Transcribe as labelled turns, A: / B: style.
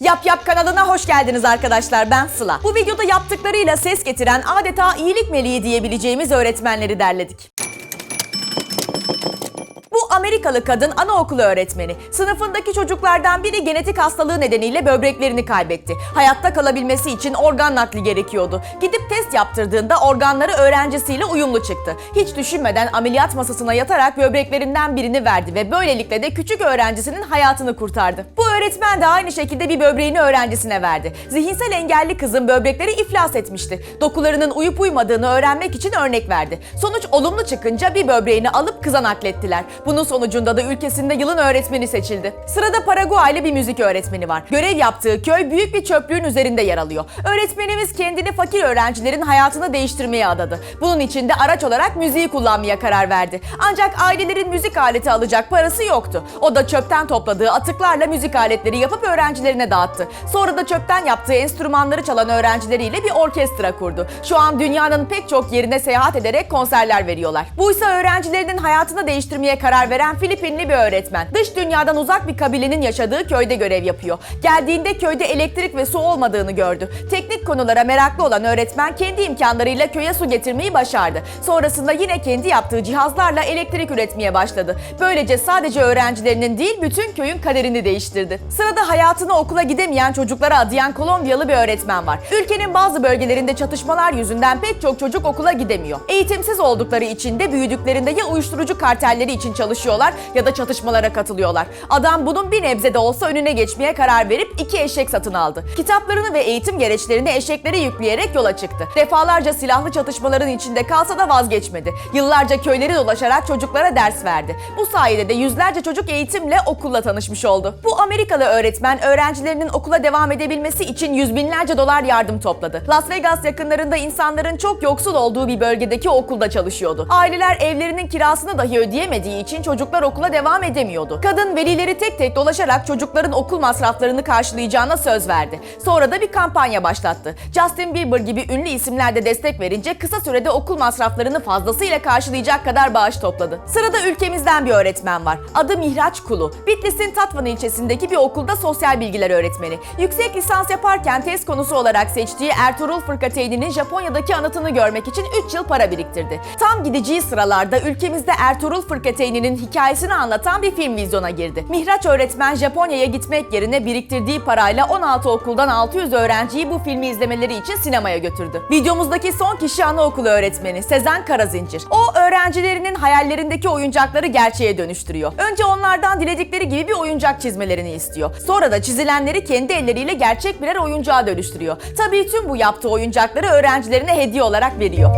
A: Yap Yap kanalına hoş geldiniz arkadaşlar ben Sıla. Bu videoda yaptıklarıyla ses getiren adeta iyilik meleği diyebileceğimiz öğretmenleri derledik. Amerikalı kadın anaokulu öğretmeni. Sınıfındaki çocuklardan biri genetik hastalığı nedeniyle böbreklerini kaybetti. Hayatta kalabilmesi için organ nakli gerekiyordu. Gidip test yaptırdığında organları öğrencisiyle uyumlu çıktı. Hiç düşünmeden ameliyat masasına yatarak böbreklerinden birini verdi ve böylelikle de küçük öğrencisinin hayatını kurtardı. Bu öğretmen de aynı şekilde bir böbreğini öğrencisine verdi. Zihinsel engelli kızın böbrekleri iflas etmişti. Dokularının uyup uymadığını öğrenmek için örnek verdi. Sonuç olumlu çıkınca bir böbreğini alıp kıza naklettiler. Bunun sonucunda da ülkesinde yılın öğretmeni seçildi. Sırada Paraguaylı bir müzik öğretmeni var. Görev yaptığı köy büyük bir çöplüğün üzerinde yer alıyor. Öğretmenimiz kendini fakir öğrencilerin hayatını değiştirmeye adadı. Bunun için de araç olarak müziği kullanmaya karar verdi. Ancak ailelerin müzik aleti alacak parası yoktu. O da çöpten topladığı atıklarla müzik aletleri yapıp öğrencilerine dağıttı. Sonra da çöpten yaptığı enstrümanları çalan öğrencileriyle bir orkestra kurdu. Şu an dünyanın pek çok yerine seyahat ederek konserler veriyorlar. Buysa öğrencilerinin hayatını değiştirmeye karar veren Filipinli bir öğretmen. Dış dünyadan uzak bir kabilenin yaşadığı köyde görev yapıyor. Geldiğinde köyde elektrik ve su olmadığını gördü. Teknik konulara meraklı olan öğretmen kendi imkanlarıyla köye su getirmeyi başardı. Sonrasında yine kendi yaptığı cihazlarla elektrik üretmeye başladı. Böylece sadece öğrencilerinin değil bütün köyün kaderini değiştirdi. Sırada hayatını okula gidemeyen çocuklara adayan Kolombiyalı bir öğretmen var. Ülkenin bazı bölgelerinde çatışmalar yüzünden pek çok çocuk okula gidemiyor. Eğitimsiz oldukları için de büyüdüklerinde ya uyuşturucu kartelleri için çalışıyorlar ya da çatışmalara katılıyorlar. Adam bunun bir nebze de olsa önüne geçmeye karar verip iki eşek satın aldı. Kitaplarını ve eğitim gereçlerini eşeklere yükleyerek yola çıktı. Defalarca silahlı çatışmaların içinde kalsa da vazgeçmedi. Yıllarca köyleri dolaşarak çocuklara ders verdi. Bu sayede de yüzlerce çocuk eğitimle okulla tanışmış oldu. Bu Amerikalı öğretmen öğrencilerinin okula devam edebilmesi için yüz binlerce dolar yardım topladı. Las Vegas yakınlarında insanların çok yoksul olduğu bir bölgedeki okulda çalışıyordu. Aileler evlerinin kirasını dahi ödeyemediği için çocuklar okula devam edemiyordu. Kadın velileri tek tek dolaşarak çocukların okul masraflarını karşılayacağına söz verdi. Sonra da bir kampanya başlattı. Justin Bieber gibi ünlü isimler de destek verince kısa sürede okul masraflarını fazlasıyla karşılayacak kadar bağış topladı. Sırada ülkemizden bir öğretmen var. Adı Mihraç Kulu. Bitlis'in Tatvan ilçesindeki bir okulda sosyal bilgiler öğretmeni. Yüksek lisans yaparken test konusu olarak seçtiği Ertuğrul Fırkateyn'in Japonya'daki anıtını görmek için 3 yıl para biriktirdi. Tam gideceği sıralarda ülkemizde Ertuğrul Fırkateyn'in hikayesini anlatan bir film vizyona girdi. Mihraç öğretmen Japonya'ya gitmek yerine biriktirdiği parayla 16 okuldan 600 öğrenciyi bu filmi izlemeleri için sinemaya götürdü. Videomuzdaki son kişi anaokulu öğretmeni Sezen Karazincir. O öğrencilerinin hayallerindeki oyuncakları gerçeğe dönüştürüyor. Önce onlardan diledikleri gibi bir oyuncak çizmelerini istiyor. Sonra da çizilenleri kendi elleriyle gerçek birer oyuncağa dönüştürüyor. Tabii tüm bu yaptığı oyuncakları öğrencilerine hediye olarak veriyor.